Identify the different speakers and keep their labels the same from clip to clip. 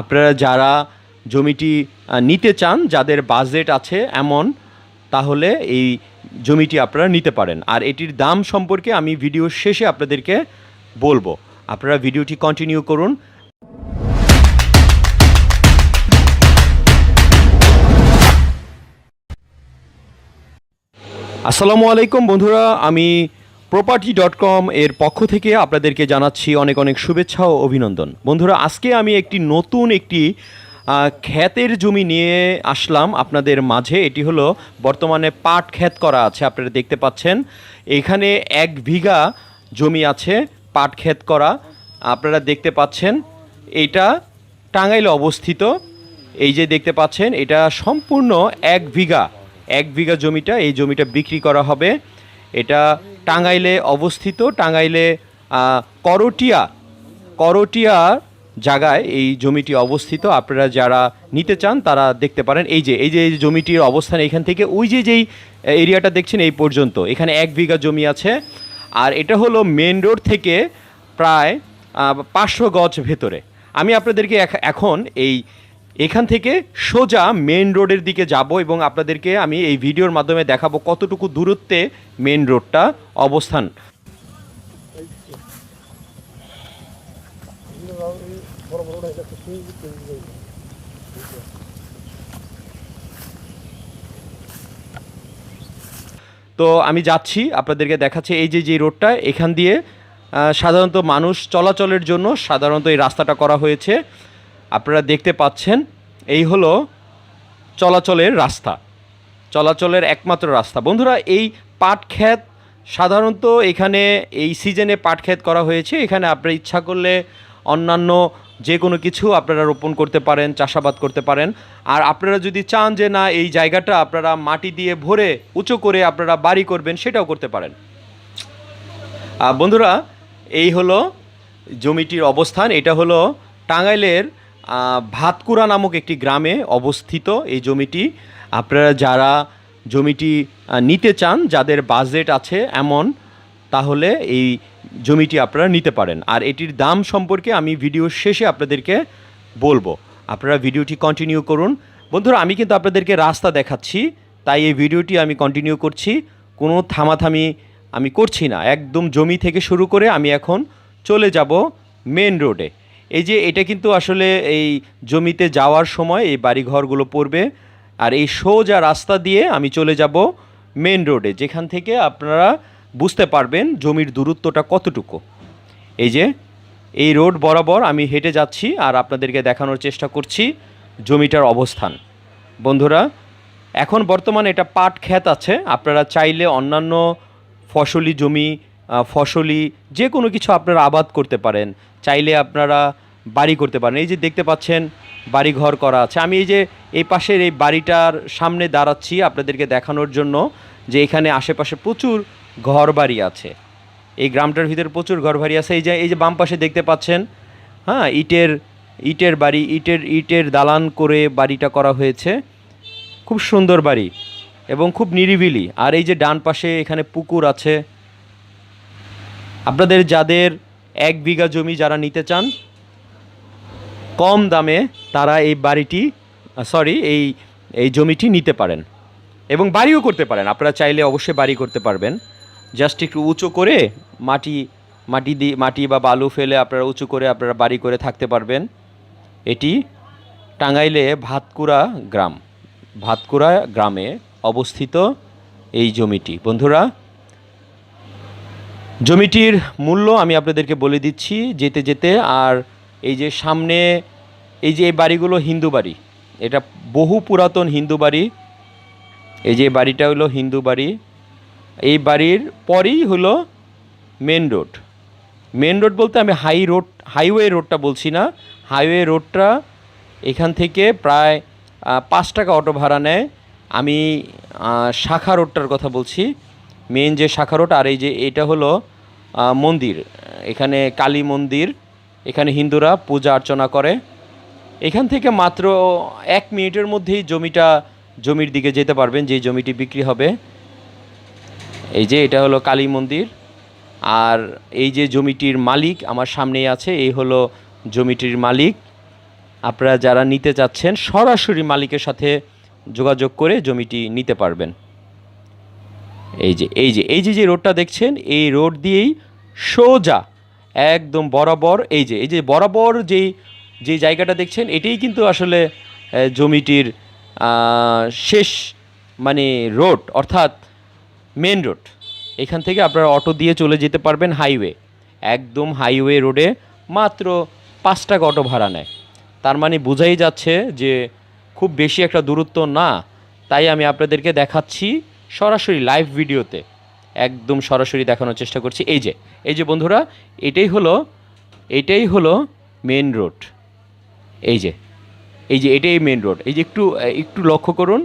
Speaker 1: আপনারা যারা জমিটি নিতে চান, যাদের বাজেট আছে এমন, তাহলে এই জমিটি আপনারা নিতে পারেন। আর এটির দাম সম্পর্কে আমি ভিডিও শেষে আপনাদেরকে বলব। আপনারা ভিডিওটি কন্টিনিউ করুন। আসসালামু আলাইকুম বন্ধুরা, আমি প্রপার্টি ডট কম এর পক্ষ থেকে আপনাদেরকে জানাচ্ছি অনেক অনেক শুভেচ্ছা ও অভিনন্দন। বন্ধুরা, আজকে আমি একটি নতুন একটি ক্ষেতের জমি নিয়ে আসলাম আপনাদের মাঝে। এটি হলো বর্তমানে পাট ক্ষেত করা আছে, আপনারা দেখতে পাচ্ছেন। এখানে এক বিঘা জমি আছে পাট ক্ষেত করা। আপনারা দেখতে পাচ্ছেন, এটা টাঙ্গাইলে অবস্থিত। এই যে দেখতে পাচ্ছেন, এটা সম্পূর্ণ এক বিঘা। এক বিঘা জমিটা, এই জমিটা বিক্রি করা হবে। এটা টাঙ্গাইলে অবস্থিত, টাঙ্গাইলে করটিয়া করটিয়া জায়গায় এই জমিটি অবস্থিত। আপনারা যারা নিতে চান, তারা দেখতে পারেন। এই যে এই যে এই জমিটির অবস্থান এখান থেকে, ওই যে যেই এরিয়াটা দেখছেন এই পর্যন্ত, এখানে এক বিঘা জমি আছে। আর এটা হলো মেন রোড থেকে প্রায় পাঁচশো গজ ভেতরে। আমি আপনাদেরকে এখন এই এখান থেকে সোজা মেন রোডের দিকে যাব এবং আপনাদেরকে আমি এই ভিডিওর মাধ্যমে দেখাবো কতটুকু দূরত্বে মেন রোডটা অবস্থান। তো আমি যাচ্ছি, আপনাদেরকে দেখাচ্ছি এই যে যে রোডটা এখান দিয়ে সাধারণত মানুষ চলাচলের জন্য সাধারণত এই রাস্তাটা করা হয়েছে। আপনারা দেখতে পাচ্ছেন, এই হলো চলাচলের রাস্তা। চলাচলের একমাত্র রাস্তা। বন্ধুরা, এই পাট ক্ষেত সাধারণত এখানে এই সিজনে পাট ক্ষেত করা হয়েছে। এখানে আপনারা ইচ্ছা করলে অন্যান্য যে কোনো কিছু আপনারা রোপণ করতে পারেন, চাষাবাদ করতে পারেন। আর আপনারা যদি চান যে না, এই জায়গাটা আপনারা মাটি দিয়ে ভরে উঁচু করে আপনারা বাড়ি করবেন, সেটাও করতে পারেন। বন্ধুরা, এই হলো জমিটির অবস্থান। এটা হলো টাঙ্গাইলের ভাতকুড়া নামক একটি গ্রামে অবস্থিত এই জমিটি। আপনারা যারা জমিটি নিতে চান, যাদের বাজেট আছে এমন, তাহলে এই জমিটি আপনারা নিতে পারেন। আর এটির দাম সম্পর্কে আমি ভিডিওর শেষে আপনাদেরকে বলব। আপনারা ভিডিওটি কন্টিনিউ করুন। বন্ধুরা, আমি কিন্তু আপনাদেরকে রাস্তা দেখাচ্ছি, তাই এই ভিডিওটি আমি কন্টিনিউ করছি। কোনো থামাথামি আমি করছি না। একদম জমি থেকে শুরু করে আমি এখন চলে যাব মেন রোডে এই যে এটা কিন্তু আসলে এই জমিতে যাওয়ার সময় এই বাড়িঘরগুলো পড়বে। আর এই সোজা রাস্তা দিয়ে আমি চলে যাব মেন রোডে, যেখান থেকে আপনারা বুঝতে পারবেন জমির দূরত্বটা কতটুকু। এই যে এই রোড বরাবর আমি হেঁটে যাচ্ছি আর আপনাদেরকে দেখানোর চেষ্টা করছি জমিটার অবস্থান। বন্ধুরা, এখন বর্তমানে এটা পাট ক্ষেত আছে, আপনারা চাইলে অন্যান্য ফসলি জমি ফসলি, যে কোনো কিছু আপনারা আবাদ করতে পারেন, চাইলে আপনারা বাড়ি করতে পারেন। এই যে দেখতে পাচ্ছেন বাড়ি ঘর করা আছে। আমি এই যে এই পাশের এই বাড়িটার সামনে দাঁড়াচ্ছি আপনাদেরকে দেখানোর জন্য যে এখানে আশেপাশে প্রচুর ঘর বাড়ি আছে। এই গ্রামটার ভিতরে প্রচুর ঘর বাড়ি আছে। এই যে এই যে বাম পাশে দেখতে পাচ্ছেন হ্যাঁ ইটের ইটের বাড়ি, ইটের ইটের দালান করে বাড়িটা করা হয়েছে। খুব সুন্দর বাড়ি এবং খুব নিরিবিলি। আর এই যে ডান পাশে এখানে পুকুর আছে। আপনাদের যাদের এক বিঘা জমি যারা নিতে চান, কম দামে তারা এই বাড়িটি সরি এই এই জমিটি নিতে পারেন এবং বাড়িও করতে পারেন। আপনারা চাইলে অবশ্যই বাড়ি করতে পারবেন। জাস্ট একটু উঁচু করে মাটি মাটি দিয়ে মাটি বা বালু ফেলে আপনারা উঁচু করে আপনারা বাড়ি করে থাকতে পারবেন। এটি টাঙ্গাইলে ভাতকুড়া গ্রাম, ভাতকুড়া গ্রামে অবস্থিত এই জমিটি। বন্ধুরা জমিটির মূল্য আমি আপনাদেরকে বলে দিচ্ছি যেতে যেতে, আর এই যে সামনে এই যে এই বাড়িগুলো হিন্দু বাড়ি, এটা বহু পুরাতন হিন্দু বাড়ি। এই যে বাড়িটা হলো হিন্দু বাড়ি। এই বাড়ির পরেই হলো মেন রোড। মেন রোড বলতে আমি হাই রোড, হাইওয়ে রোডটা বলছি না। হাইওয়ে রোডটা এখান থেকে প্রায় পাঁচ টাকা অটো ভাড়া নেয়। আমি শাখা রোডটার কথা বলছি। মেন যে শাখা রোড আর এই যে এটা হলো মন্দির। এখানে কালী মন্দির, এখানে হিন্দুরা পূজা অর্চনা করে। এখান থেকে মাত্র এক মিনিটের মধ্যেই জমিটা, জমির দিকে যেতে পারবেন যে জমিটি বিক্রি হবে। এই যে এটা হলো কালী মন্দির। আর এই যে জমিটির মালিক আমার সামনেই আছে, এই হলো জমিটির মালিক। আপনারা যারা নিতে চাচ্ছেন, সরাসরি মালিকের সাথে যোগাযোগ করে জমিটি নিতে পারবেন। এই যে এই যে এই যে যে রোডটা দেখছেন, এই রোড দিয়েই সোজা, একদম বরাবর, এই যে এই যে বরাবর যেই যে জায়গাটা দেখছেন, এটাই কিন্তু আসলে জমিটির শেষ মানে রোড, অর্থাৎ মেন রোড। এখান থেকে আপনারা অটো দিয়ে চলে যেতে পারবেন হাইওয়ে। একদম হাইওয়ে রোডে মাত্র পাঁচ টাকা অটো ভাড়া নেয়। তার মানে বোঝাই যাচ্ছে যে খুব বেশি একটা দূরত্ব না। তাই আমি আপনাদেরকে দেখাচ্ছি সরাসরি লাইভ ভিডিওতে একদম সরাসরি দেখানোর চেষ্টা করছি। এই যে এই যে বন্ধুরা, এটাই হলো এটাই হলো মেন রোড এই যে এই যে এটাই মেন রোড এই যে একটু একটু লক্ষ্য করুন।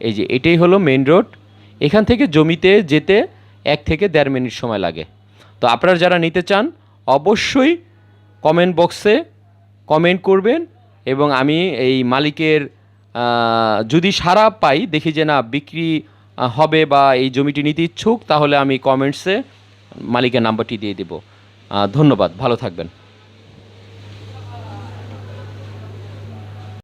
Speaker 1: এই যে এটাই হলো মেন রোড এখান থেকে জমিতে যেতে এক থেকে দেড় মিনিট সময় লাগে। তো আপনারা যারা নিতে চান, অবশ্যই কমেন্ট বক্সে কমেন্ট করবেন এবং আমি এই মালিকের যদি সারা পাই, দেখি যে না, বিক্রি হবে বা এই জমিটি নিতে ইচ্ছুক, তাহলে আমি কমেন্টসে মালিকের নাম্বারটি দিয়ে দেব। ধন্যবাদ, ভালো থাকবেন।